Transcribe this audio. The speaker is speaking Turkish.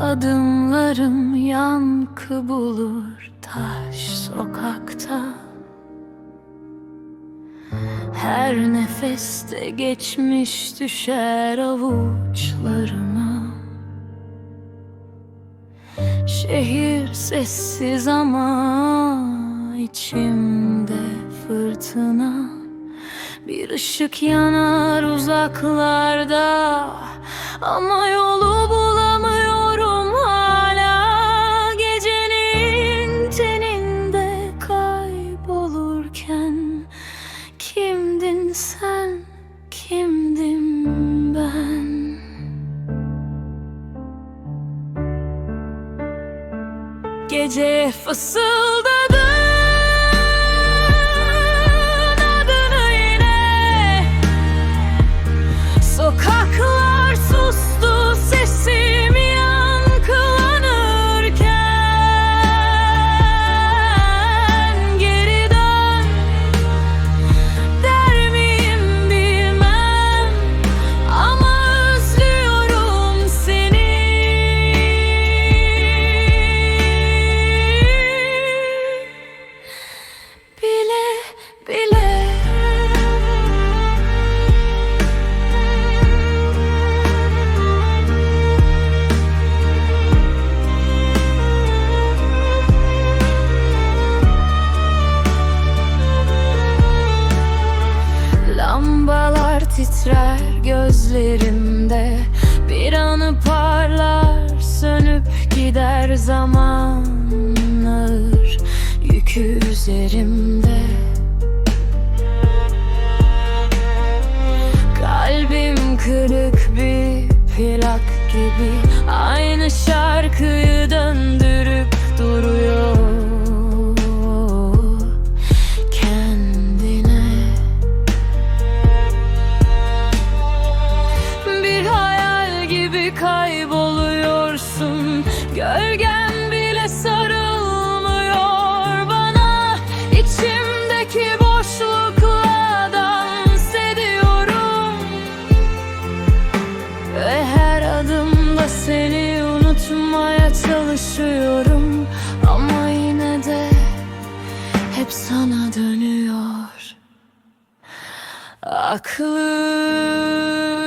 Adımlarım yankı bulur taş sokakta. Her nefeste geçmiş düşer avuçlarıma. Şehir sessiz ama içimde fırtına. Bir ışık yanar uzaklarda Ama yolu Gece fısıldadın titrer gözlerimde. Bir anı parlar sönüp gider zaman ağır Yükü üzerimde. Kalbim kırık bir plak gibi Aynı şarkıyı döndürüp duruyor Ve her adımda seni unutmaya çalışıyorum. Ama yine de hep sana dönüyor. Aklım